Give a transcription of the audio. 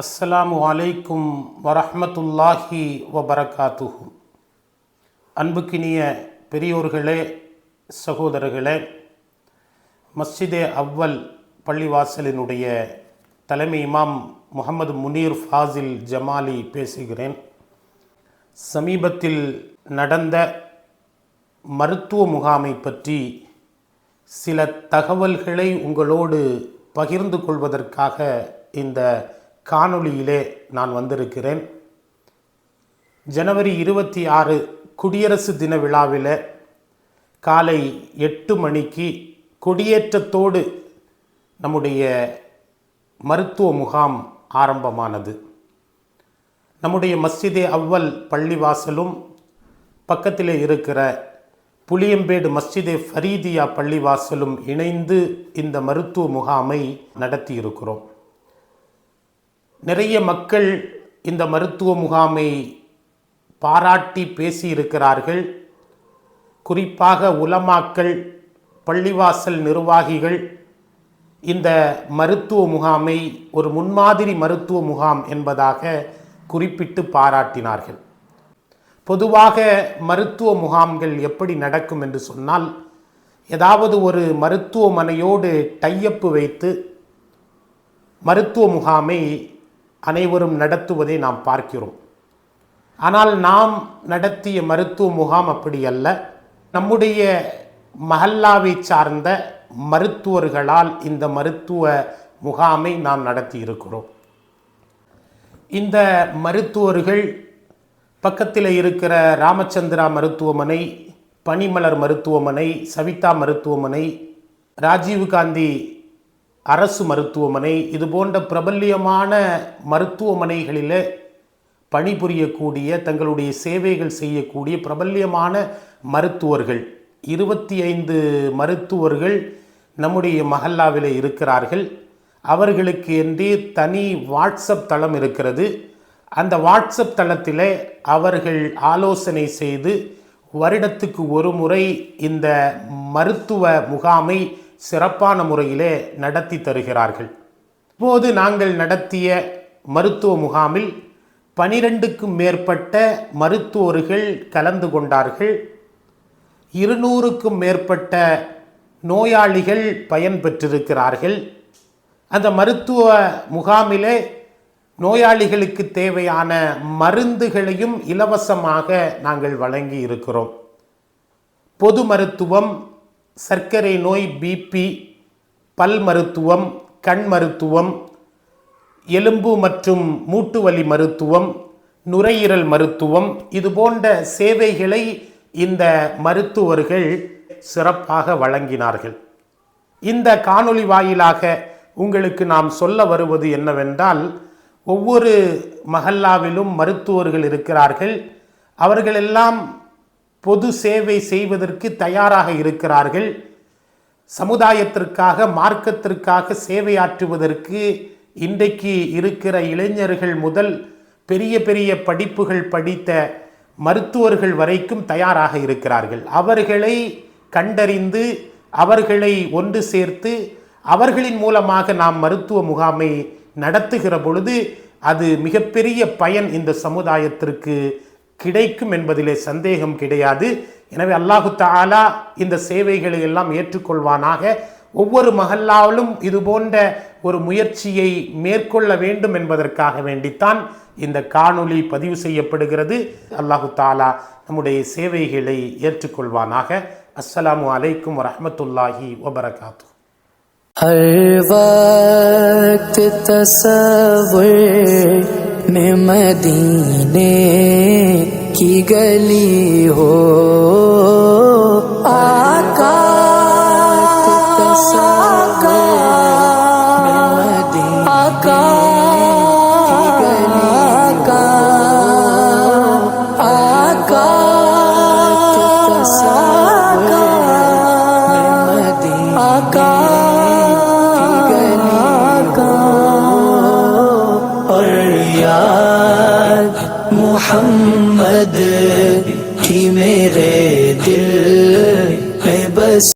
அஸ்ஸலாமு அலைக்கும் வரஹமத்துல்லாஹி வபரகாத்துஹு. அன்புக்கினிய பெரியோர்களே சகோதரர்களே மஸ்ஜிதே அவ்வல் பள்ளிவாசலினுடைய தலைமை இமாம் முகமது முனீர் ஃபாசில் ஜமாலி பேசுகிறேன். சமீபத்தில் நடந்த மருத்துவ முகாமை பற்றி சில தகவல்களை உங்களோடு பகிர்ந்து கொள்வதற்காக இந்த காணொளியிலே நான் வந்திருக்கிறேன். ஜனவரி இருபத்தி ஆறு குடியரசு தின விழாவில் காலை எட்டு மணிக்கு கொடியேற்றத்தோடு நம்முடைய மருத்துவ முகாம் ஆரம்பமானது. நம்முடைய மஸ்ஜிதே அவ்வல் பள்ளிவாசலும் பக்கத்தில் இருக்கிற புளியம்பேடு மஸ்ஜிதே ஃபரீதியா பள்ளிவாசலும் இணைந்து இந்த மருத்துவ முகாமை நடத்தியிருக்கிறோம். நிறைய மக்கள் இந்த மருத்துவ முகாமை பாராட்டி பேசியிருக்கிறார்கள். குறிப்பாக உலமாக்கள் பள்ளிவாசல் நிர்வாகிகள் இந்த மருத்துவ முகாமை ஒரு முன்மாதிரி மருத்துவ முகாம் என்பதாக குறிப்பிட்டு பாராட்டினார்கள். பொதுவாக மருத்துவ முகாம்கள் எப்படி நடக்கும் என்று சொன்னால் ஏதாவது ஒரு மருத்துவமனையோடு டையப்பு வைத்து மருத்துவ முகாமை அனைவரும் நடத்துவதை நாம் பார்க்கிறோம். ஆனால் நாம் நடத்திய மருத்துவ முகாம் அப்படி அல்ல. நம்முடைய மஹல்லாவை சார்ந்த மருத்துவர்களால் இந்த மருத்துவ முகாமை நாம் நடத்தி இருக்கிறோம். இந்த மருத்துவர்கள் பக்கத்தில் இருக்கிற ராமச்சந்திரா மருத்துவமனை பனிமலர் மருத்துவமனை சவிதா மருத்துவமனை ராஜீவ்காந்தி அரசு மருத்துவமனை இது போன்ற பிரபல்யமான மருத்துவமனைகளில் பணிபுரியக்கூடிய தங்களுடைய சேவைகள் செய்யக்கூடிய பிரபல்யமான மருத்துவர்கள். இருபத்தி ஐந்து மருத்துவர்கள் நம்முடைய மஹல்லாவில் இருக்கிறார்கள். அவர்களுக்கு என்றே தனி வாட்ஸ்அப் தளம் இருக்கிறது. அந்த வாட்ஸ்அப் தளத்தில் அவர்கள் ஆலோசனை செய்து வருடத்துக்கு ஒரு முறை இந்த மருத்துவ முகாமை சிறப்பான முறையிலே நடத்தி தருகிறார்கள். இப்போது நாங்கள் நடத்திய மருத்துவ முகாமில் பனிரெண்டுக்கும் மேற்பட்ட மருத்துவர்கள் கலந்து கொண்டார்கள். இருநூறுக்கும் மேற்பட்ட நோயாளிகள் பயன்பெற்றிருக்கிறார்கள் அந்த மருத்துவ முகாமிலே நோயாளிகளுக்கு தேவையான மருந்துகளையும் இலவசமாக நாங்கள் வழங்கி இருக்கிறோம் பொது மருத்துவம் சர்க்கரை நோய் பிபி பல் மருத்துவம் கண் மருத்துவம் எலும்பு மற்றும் மூட்டுவலி மருத்துவம் நுரையீரல் மருத்துவம் இது போன்ற சேவைகளை இந்த மருத்துவர்கள் சிறப்பாக வழங்கினார்கள். இந்த காணொளி வாயிலாக உங்களுக்கு நாம் சொல்ல வருவது என்னவென்றால் ஒவ்வொரு மஹல்லாவிலும் மருத்துவர்கள் இருக்கிறார்கள். அவர்களெல்லாம் பொது சேவை செய்வதற்கு தயாராக இருக்கிறார்கள். சமுதாயத்திற்காக மார்க்கத்திற்காக சேவையாற்றுவதற்கு இன்றைக்கு இருக்கிற இளைஞர்கள் முதல் பெரிய பெரிய படிப்புகள் படித்த மருத்துவர்கள் வரைக்கும் தயாராக இருக்கிறார்கள். அவர்களை கண்டறிந்து அவர்களை ஒன்று சேர்த்து அவர்களின் மூலமாக நாம் மருத்துவ முகாமை நடத்துகிற பொழுது அது மிகப்பெரிய பயன் இந்த சமுதாயத்திற்கு கிடைக்கும் என்பதிலே சந்தேகம் கிடையாது எனவே அல்லாஹு தாலா இந்த சேவைகளை எல்லாம் ஏற்றுக்கொள்வானாக ஒவ்வொரு மகல்லாவிலும் இது போன்ற ஒரு முயற்சியை மேற்கொள்ள வேண்டும் என்பதற்காக வேண்டித்தான் இந்த காணொளி பதிவு செய்யப்படுகிறது அல்லாஹு தாலா நம்முடைய சேவைகளை ஏற்றுக்கொள்வானாக அஸ்ஸலாமு அலைக்கும் வரஹமத்துல்லாஹி வபரகாத்து हर वक्त तस्वर में मदीने کی گلی ہو آقا۔ محمد مدد ही मेरे